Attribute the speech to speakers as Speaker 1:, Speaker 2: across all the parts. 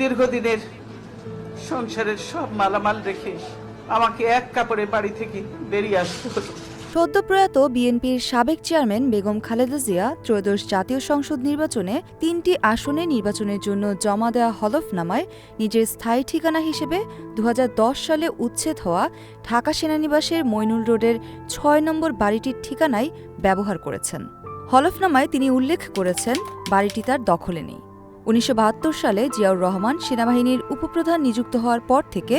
Speaker 1: দীর্ঘদিনের সংসারের সব মালামাল রেখে আমাকে এক কাপড়ে বাড়ি থেকে বেরিয়ে আসতে হলো।
Speaker 2: সদ্যপ্রয়াত বিএনপির সাবেক চেয়ারম্যান বেগম খালেদা জিয়া ত্রয়োদশ জাতীয় সংসদ নির্বাচনে তিনটি আসনে নির্বাচনের জন্য জমা দেওয়া হলফনামায় নিজের স্থায়ী ঠিকানা হিসেবে দু হাজার দশ সালে উচ্ছেদ হওয়া ঢাকা সেনানিবাসের মইনুল রোডের ছয় নম্বর বাড়িটির ঠিকানায় ব্যবহার করেছেন। হলফনামায় তিনি উল্লেখ করেছেন বাড়িটি তার দখলে নেই। উনিশশো বাহাত্তর সালে জিয়াউর রহমান সেনাবাহিনীর উপপ্রধান নিযুক্ত হওয়ার পর থেকে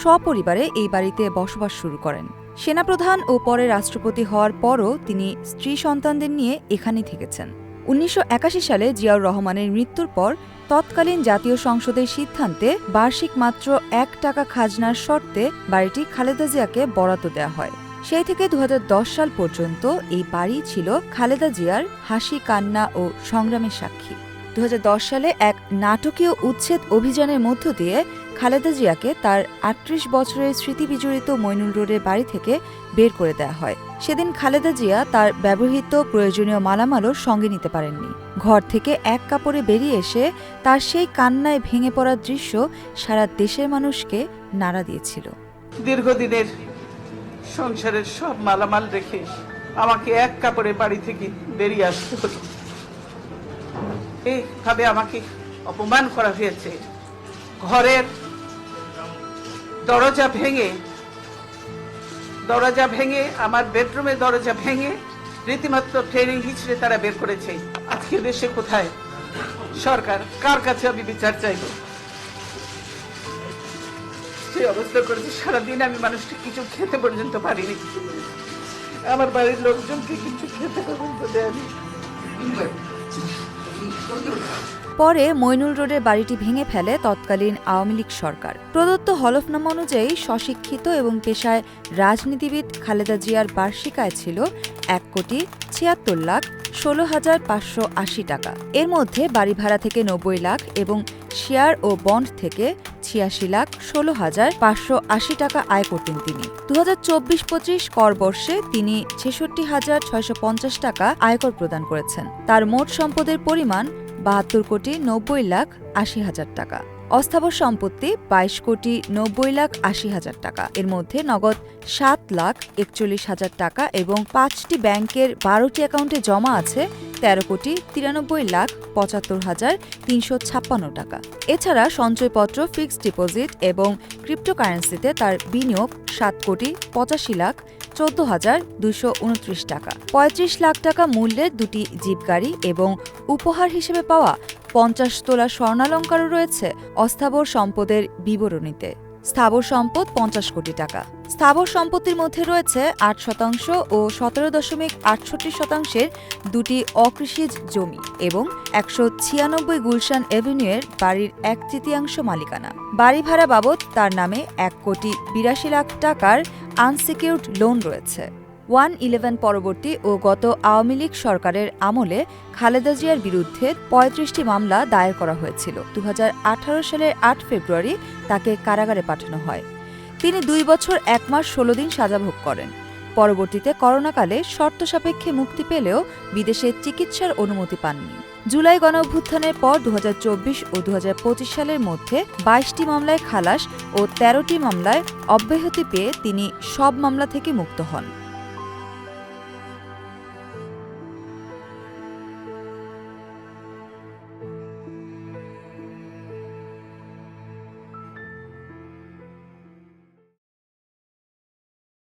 Speaker 2: সপরিবারে এই বাড়িতে বসবাস শুরু করেন। সেনাপ্রধান ও পরে রাষ্ট্রপতি হওয়ার পরও তিনি স্ত্রী সন্তানদের নিয়ে এখানেই থেকেছেন। উনিশশো একাশি সালে জিয়াউর রহমানের মৃত্যুর পর তৎকালীন জাতীয় সংসদের সিদ্ধান্তে বার্ষিক মাত্র এক টাকা খাজনার শর্তে বাড়িটি খালেদা জিয়াকে বরাদ্দ দেওয়া হয়। সেই থেকে দু হাজার দশ সাল পর্যন্ত এই বাড়ি ছিল খালেদা জিয়ার হাসি, কান্না ও সংগ্রামের সাক্ষী। দু হাজার দশ সালে এক নাটকীয় উচ্ছেদ অভিযানের মধ্য দিয়ে খালেদা জিয়াকে তার আটত্রিশ বছরের স্মৃতি বিজড়িত মইনুল রোডের বাড়ি থেকে বের করে দেওয়া হয়। সেদিন খালেদা জিয়া তার ব্যবহৃত প্রয়োজনীয় মালামালও সঙ্গে নিতে পারেননি। ঘর থেকে এক কাপড়ে বেরিয়ে এসে তার সেই কান্নায় ভেঙে পড়ার দৃশ্য সারা দেশের মানুষকে নাড়া দিয়েছিল।
Speaker 1: দীর্ঘদিনের সংসারের সব মালামাল রেখে আমাকে এক কাপড়ে বাড়ি থেকে বেরিয়ে আসতে হলো। এইভাবে আমাকে অপমান করা হয়েছে। ঘরের দরজা ভেঙে দরজা ভেঙে, আমার বেডরুমের দরজা ভেঙে রীতিমাত্র ট্রেনিং হিসেবে তারা বের করেছে। আজকে দেশে কোথায়? সরকার, কার কাছে আমি বিচার চাইব? সেই অবস্থা করেছে, সারাদিন আমি মানুষটা কিছু খেতে পর্যন্ত পারিনি। আমার বাড়ির লোকজনকে কিছু খেতে পর্যন্ত দেয়নি।
Speaker 2: পরে মইনুল রোডের বাড়িটি ভেঙে ফেলে তৎকালীন আওয়ামী লীগ সরকার। প্রদত্ত হলফনামা অনুযায়ী স্বশিক্ষিত এবং পেশায় রাজনীতিবিদ খালেদা জিয়ার বার্ষিক আয় ছিল এক কোটি ছিয়াত্তর লাখ ষোলো হাজার পাঁচশো আশি টাকা। এর মধ্যে বাড়ি ভাড়া থেকে নব্বই লাখ এবং শেয়ার ও বন্ড থেকে ছিয়াশি লাখ ষোলো হাজার পাঁচশো আশি টাকা আয় করতেন তিনি। দু হাজার চব্বিশ পঁচিশ কর বর্ষে তিনি ছেষট্টি হাজার ছয়শো পঞ্চাশ টাকা আয়কর প্রদান করেছেন। তার মোট সম্পদের পরিমাণ বাহাত্তর কোটি নব্বই লাখ আশি হাজার টাকা। অস্থাবর সম্পত্তি বাইশ কোটি নব্বই লাখ আশি হাজার টাকা। এর মধ্যে নগদ সাত লাখ একচল্লিশ হাজার টাকা এবং পাঁচটি ব্যাংকের বারোটি অ্যাকাউন্টে জমা আছে তেরো কোটি তিরানব্বই লাখ পঁচাত্তর হাজার তিনশো ছাপ্পান্ন টাকা। এছাড়া সঞ্চয়পত্র, ফিক্সড ডিপোজিট এবং ক্রিপ্টোকারেন্সিতে তার বিনিয়োগ সাত কোটি পঁচাশি লাখ চোদ্দ হাজার দুইশো উনত্রিশ টাকা। পঁয়ত্রিশ লাখ টাকা মূল্যের দুটি জিপ গাড়ি এবং উপহার হিসেবে পাওয়া পঞ্চাশ তোলা স্বর্ণালঙ্কারও রয়েছে অস্থাবর সম্পদের বিবরণীতে। স্থাবর সম্পদ পঞ্চাশ কোটি টাকা। স্থাবর সম্পত্তির মধ্যে রয়েছে আট শতাংশ ও সতেরো দশমিক আটষট্টি শতাংশের দুটি অকৃষিজ জমি এবং একশো ছিয়ানব্বই গুলশান এভিনিউয়ের বাড়ির এক তৃতীয়াংশ মালিকানা। বাড়ি ভাড়া বাবদ তার নামে এক কোটি বিরাশি লাখ টাকার আনসিকিউর্ড লোন রয়েছে। ওয়ান ইলেভেন পরবর্তী ও গত আওয়ামী লীগ সরকারের আমলে খালেদা জিয়ার বিরুদ্ধে পঁয়ত্রিশটি মামলা দায়ের করা হয়েছিল। দু হাজার আঠারো সালের আট ফেব্রুয়ারি তাকে কারাগারে পাঠানো হয়। তিনি দুই বছর, এক মাস, ষোলো দিন সাজা ভোগ করেন। পরবর্তীতে করোনাকালে শর্ত সাপেক্ষে মুক্তি পেলেও বিদেশে চিকিৎসার অনুমতি পাননি। জুলাই গণঅভ্যুত্থানের পর দু হাজার চব্বিশ ও দু হাজার পঁচিশ সালের মধ্যে বাইশটি মামলায় খালাস ও তেরোটি মামলায় অব্যাহতি পেয়ে তিনি সব মামলা থেকে মুক্ত হন।